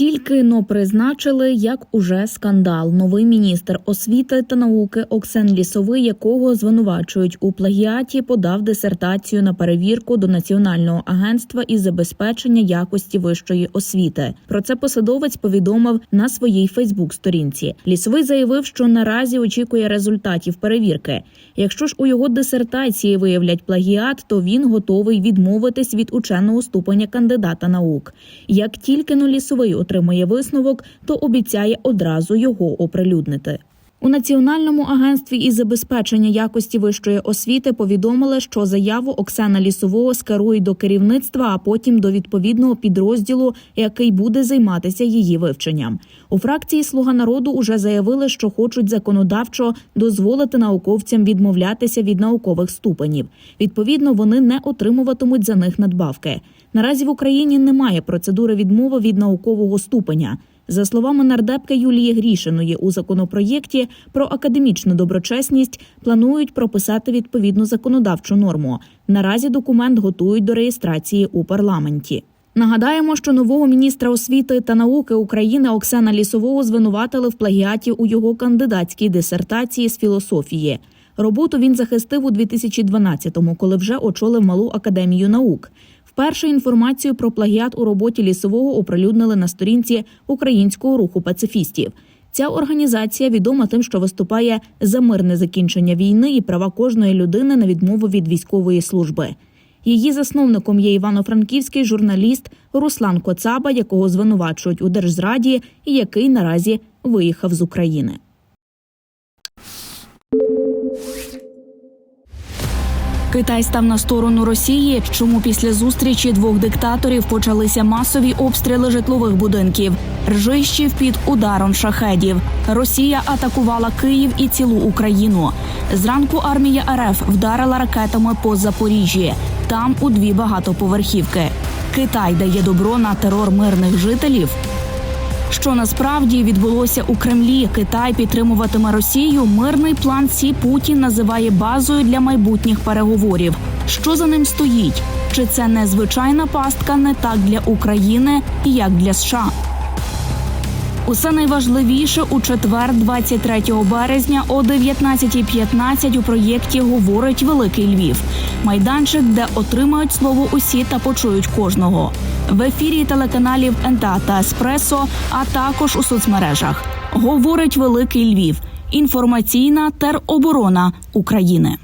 Тільки но призначили, як уже скандал. Новий міністр освіти та науки Оксен Лісовий, якого звинувачують у плагіаті, подав дисертацію на перевірку до Національного агентства із забезпечення якості вищої освіти. Про це посадовець повідомив на своїй Фейсбук-сторінці. Лісовий заявив, що наразі очікує результатів перевірки. Якщо ж у його дисертації виявлять плагіат, то він готовий відмовитись від ученого ступеня кандидата наук. Як тільки но лісовий отримує висновок, то обіцяє одразу його оприлюднити. У Національному агентстві із забезпечення якості вищої освіти повідомили, що заяву Оксана Лісового скерують до керівництва, а потім до відповідного підрозділу, який буде займатися її вивченням. У фракції Слуга народу уже заявили, що хочуть законодавчо дозволити науковцям відмовлятися від наукових ступенів. Відповідно, вони не отримуватимуть за них надбавки. Наразі в Україні немає процедури відмови від наукового ступеня. За словами нардепки Юлії Грішиної, у законопроєкті про академічну доброчесність планують прописати відповідну законодавчу норму. Наразі документ готують до реєстрації у парламенті. Нагадаємо, що нового міністра освіти та науки України Оксана Лісового звинуватили в плагіаті у його кандидатській дисертації з філософії. Роботу він захистив у 2012-му, коли вже очолив малу академію наук. Вперше інформацію про плагіат у роботі лісового оприлюднили на сторінці українського руху пацифістів. Ця організація відома тим, що виступає за мирне закінчення війни і права кожної людини на відмову від військової служби. Її засновником є івано-франківський журналіст Руслан Коцаба, якого звинувачують у держзраді, і який наразі виїхав з України. Китай став на сторону Росії, чому після зустрічі двох диктаторів почалися масові обстріли житлових будинків, ржищів під ударом шахедів. Росія атакувала Київ і цілу Україну. Зранку армія РФ вдарила ракетами по Запоріжжі. Там у дві багатоповерхівки. Китай дає добро на терор мирних жителів. Що насправді відбулося у Кремлі? Китай підтримуватиме Росію. Мирний план Сі Путін називає базою для майбутніх переговорів. Що за ним стоїть? Чи це не звичайна пастка не так для України, як для США? Усе найважливіше у четвер, 23 березня о 19.15 у проєкті говорить Великий Львів. Майданчик, де отримають слово усі та почують кожного. В ефірі телеканалів НТА та Еспресо, а також у соцмережах. Говорить Великий Львів. Інформаційна тероборона України.